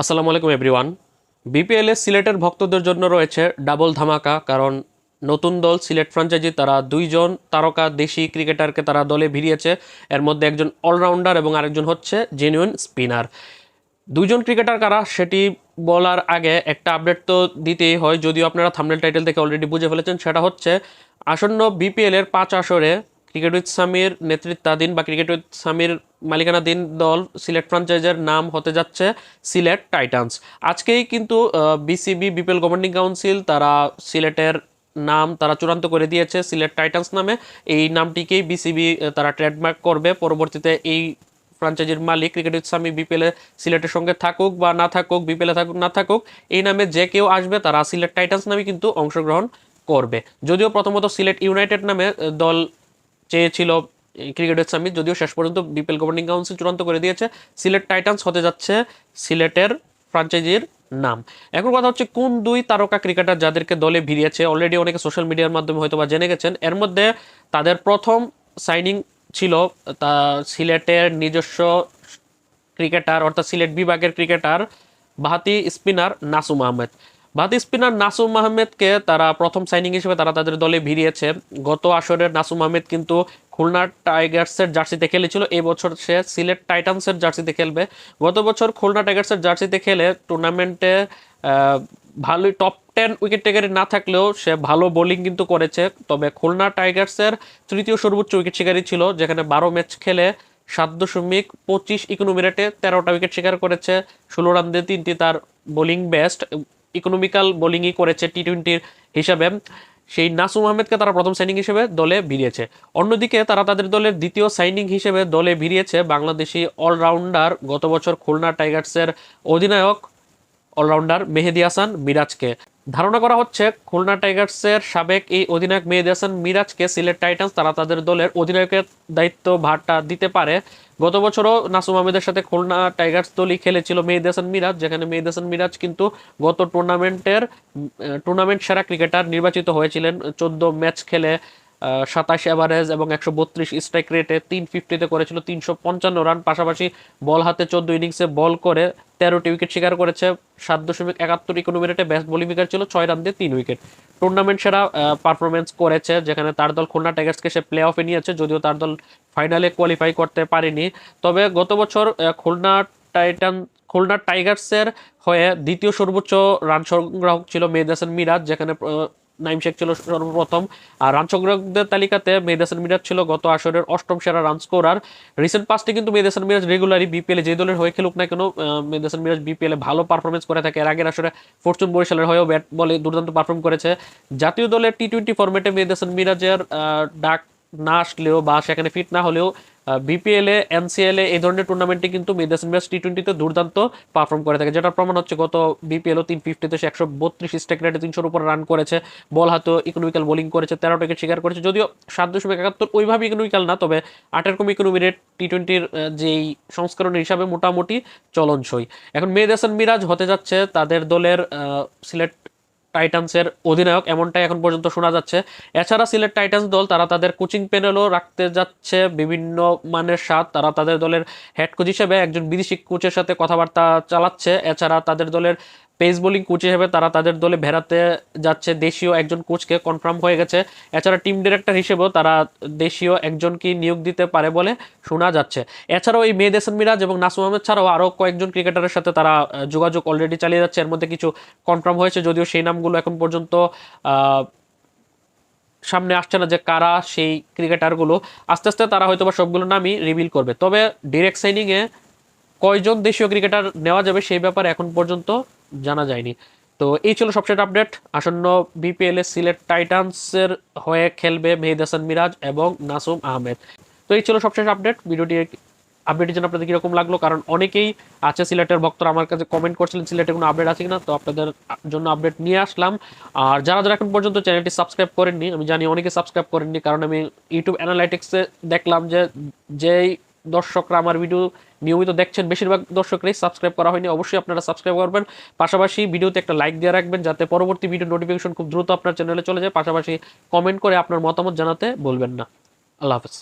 আসসালামু আলাইকুম, এভরিওয়ান। বিপিএলে সিলেটের ভক্তদের জন্য রয়েছে ডাবল ধামাকা, কারণ নতুন দল সিলেট ফ্র্যাঞ্চাইজি তারা দুইজন তারকা দেশি ক্রিকেটারকে তারা দলে ভিড়িয়েছে। এর মধ্যে একজন অলরাউন্ডার এবং আরেকজন হচ্ছে জেনুইন স্পিনার দুইজন ক্রিকেটার কারা, সেটি বলার আগে একটা আপডেট তো দিতেই হয়, যদিও আপনারা থামনেল টাইটেল থেকে অলরেডি বুঝে ফেলেছেন, সেটা হচ্ছে আসন্ন বিপিএলের পাঁচ আসরে ক্রিকেট উইথ সামির নেতৃত্বাধীন বা ক্রিকেট উইথ সামির মালিকানাধীন দল সিলেট ফ্রাঞ্চাইজের নাম হতে যাচ্ছে সিলেট টাইটান্স। আজকেই কিন্তু বিসিবি, বিপিএল গভর্নিং কাউন্সিল তারা সিলেটের নাম তারা চূড়ান্ত করে দিয়েছে সিলেট টাইটান্স নামে। এই নামটিকেই বিসিবি তারা ট্রেডমার্ক করবে। পরবর্তীতে এই ফ্রাঞ্চাইজির মালিক ক্রিকেট ইসলামী বিপিএলে সিলেটের সঙ্গে থাকুক বা না থাকুক, বিপিএলে থাকুক, না থাকুক, এই নামে যে কেউ আসবে তারা সিলেট টাইটান্স নামে কিন্তু অংশগ্রহণ করবে। যদিও প্রথমত সিলেট ইউনাইটেড নামে দল চেয়েছিল ক্রিকেটের ইসলামী যদিও শেষ পর্যন্ত বিপিএল গভর্নিং কাউন্সিল চূড়ান্ত করে দিয়েছে। সিলেট টাইটান্স হতে যাচ্ছে সিলেটের ফ্রাঞ্চাইজির নাম। এখন কথা হচ্ছে কোন দুই তারকা ক্রিকেটার যাদেরকে দলে ভিড়িয়েছে। অলরেডি অনেকে সোশ্যাল মিডিয়ার মাধ্যমে হয়তো বা জেনে গেছেন। এর মধ্যে তাদের প্রথম সাইনিং ছিল, তা সিলেটের নিজস্ব ক্রিকেটার, অর্থাৎ সিলেট বিভাগের ক্রিকেটার, বাহাতি স্পিনার নাসুম আহমেদ। বাহাতি স্পিনার নাসুম আহমেদকে তারা প্রথম সাইনিং হিসেবে তারা তাদের দলে ভিড়িয়েছে। গত আসরের নাসুম আহমেদ কিন্তু খুলনা টাইগার্সের জার্সিতে খেলেছিল। এই বছর সে সিলেট টাইটান্সের জার্সিতে খেলবে। গত বছর খুলনা টাইগার্সের জার্সিতে খেলে টুর্নামেন্টে ভালোই টপ টেন উইকেট টেকারে না থাকলেও সে ভালো বোলিং কিন্তু করেছে। তবে খুলনা টাইগার্সের তৃতীয় সর্বোচ্চ উইকেট শিকারী ছিল, যেখানে বারো ম্যাচ খেলে সাত দশমিক পঁচিশ ইকোনমি রেটে তেরোটা উইকেট শিকার করেছে। ষোলো রান দিয়ে তিনটি তার বোলিং বেস্ট ইকোনমিক্যাল বোলিংই করেছে টি টোয়েন্টির হিসাবে। সেই নাসুম আহমেদকে তারা প্রথম সাইনিং হিসেবে দলে ভিড়িয়েছে। অন্যদিকে তারা তাদের দলের দ্বিতীয় সাইনিং হিসেবে দলে ভিড়িয়েছে বাংলাদেশি অলরাউন্ডার গত বছর খুলনা টাইগার্সের অধিনায়ক অলরাউন্ডার মেহেদি হাসান মিরাজকে। ধারণা করা হচ্ছে খুলনা টাইগার্সের সাবেক এই অধিনায়ক মেহেদি হাসান মিরাজকে সিলেট টাইটান্স তারা তাদের দলের অধিনায়কের দায়িত্ব ভারটা দিতে পারে। গত বছরও নাসুম আহমেদের সাথে খুলনা টাইগার্স দলই খেলেছিল মেয়ে হাসান মিরাজ, যেখানে মেয়ে হাসান মিরাজ কিন্তু গত টুর্নামেন্টের টুর্নামেন্ট সেরা ক্রিকেটার নির্বাচিত হয়েছিলেন। চোদ্দ ম্যাচ খেলে সাতাশ অ্যাভারেজ এবং একশো বত্রিশ স্ট্রাইক রেটে তিন ফিফটিতে করেছিল, তিনশো পঞ্চান্ন রান পাশাপাশি বল হাতে চোদ্দ ইনিংসে বল করে তেরোটি উইকেট শিকার করেছে। সাত দশমিক একাত্তর ইকোনমি রেটে বেস্ট বোলিং উইকেট ছিল, ছয় রান দিয়ে তিন উইকেট টুর্নামেন্ট সেরা পারফরমেন্স করেছে, যেখানে তার দল খুলনা টাইগার্সকে সে প্লে অফে নিয়েছে, যদিও তার দল ফাইনালে কোয়ালিফাই করতে পারেনি। তবে গত বছর খুলনা টাইটান খুলনা টাইগার্সের হয়ে দ্বিতীয় সর্বোচ্চ রান সংগ্রাহক ছিল মেহেদ মিরাজ, যেখানে নাইম শেখ ছিল সর্বপ্রথম। আর রান সংগ্রাহকদের তালিকাতে মেহেদ হাসান মিরাজ ছিল গত আসরের অষ্টম সেরা রান স্কোরার রিসেন্ট পাস্টে কিন্তু মেহেদ হাসান মিরাজ রেগুলারই বিপিএলে যে দলের হয়ে খেলুক না কেন আহ, মেহেদ হাসান মিরাজ বিপিএলে ভালো পারফরমেন্স করে থাকে। এর আগের আসরে ফরচুন বরিশালের হয়েও ব্যাট বলে দুর্দান্ত পারফর্ম করেছে। জাতীয় দলের টি টোয়েন্টি ফরম্যাটে মেহেদ হাসান মিরাজের ডাক না আসলেও বা সেখানে ফিট না হলেও বিপিএল এনসিএল এ এই ধরনের টুর্নামেন্টে কিন্তু মেদাস মিরাজ টি টোয়েন্টিতে দুর্দান্ত পারফর্ম করে থাকে। যেটা প্রমাণ হচ্ছে গত বিপিএল ও তিন ফিফটিতে সে একশো বত্রিশ স্ট্রাইক রেটে তিনশোর উপর রান করেছে। বল হাতে ইকোনমিক্যাল বোলিং করেছে তেরো উইকেট শিকার করেছে। যদিও সাত দশমিক একাত্তর ওইভাবে ইকোনমিক্যাল না, তবে আটের কম ইকোনমি রেট টি টোয়েন্টির যেই সংস্করণের হিসাবে মোটামুটি চলনসই। এখন মেহেদ হাসান মিরাজ হতে যাচ্ছে তাদের দলের সিলেট টাইটান্সের অধিনায়ক, এমনটাই এখন পর্যন্ত শোনা যাচ্ছে। এছাড়া সিলেট টাইটান্স দল, তারা তাদের কোচিং প্যানেলও রাখতে যাচ্ছে। বিভিন্ন মানের স্বাদ তারা তাদের দলের হেড কোচ হিসেবে একজন বিদেশি কোচের সাথে কথাবার্তা চালাচ্ছে। এছাড়া তাদের দলের পেস বোলিং কোচ হিসেবে তারা তাদের দলে ভেড়াতে যাচ্ছে। দেশীয় একজন কোচকে কনফার্ম হয়ে গেছে। এছাড়া টিম ডিরেক্টর হিসেবেও তারা দেশীয় একজনকে নিয়োগ দিতে পারে বলে শোনা যাচ্ছে। এছাড়াও এই মেহেদ হাসান মিরাজ এবং নাসুম আহমেদ ছাড়াও আরও কয়েকজন ক্রিকেটারের সাথে তারা যোগাযোগ অলরেডি চালিয়ে যাচ্ছে। এর মধ্যে কিছু কনফার্ম হয়েছে, যদিও সেই নামগুলো এখন পর্যন্ত সামনে আসছে না যে কারা সেই ক্রিকেটারগুলো। আস্তে আস্তে তারা হয়তো বা সবগুলো নামই রিভিল করবে। তবে ডিরেক্ট সাইনিংয়ে কয়জন দেশীয় ক্রিকেটার নেওয়া যাবে সেই ব্যাপারে এখন পর্যন্ত জানা যায়নি। তো এই ছিল সবশেষ আপডেট আসন্ন বিপিএল সিলেট টাইটান্সের হয়ে খেলবে মেহেদ হাসান মিরাজ এবং নাসুম আহমেদ। তো এই ছিল সবশেষ আপডেট ভিডিওটি আপডেটের জন্য আপনাদের কীরকম লাগল? কারণ অনেকেই আছে সিলেটের ভক্তরা আমার কাছে কমেন্ট করছিলেন, সিলেটে কোনো আপডেট আছে কিনা? তো আপনাদের জন্য আপডেট নিয়ে আসলাম। আর যারা যারা এখন পর্যন্ত চ্যানেলটি সাবস্ক্রাইব করেননি, আমি জানি অনেকে সাবস্ক্রাইব করেননি, কারণ আমি ইউটিউব অ্যানালাইটিক্সে দেখলাম যে, যেই দর্শকরা আমার ভিডিও নিয়মিত দেখছেন, বেশিরভাগ দর্শকরাই সাবস্ক্রাইব করা হয়নি, অবশ্যই আপনারা সাবস্ক্রাইব করবেন। পাশাপাশি ভিডিওতে একটা লাইক দিয়ে রাখবেন, যাতে পরবর্তী ভিডিও নোটিফিকেশন খুব দ্রুত আপনার চ্যানেলে চলে যায়, পাশাপাশি কমেন্ট করে আপনার মতামত জানাতে বলবেন না। আল্লাহ হাফেজ।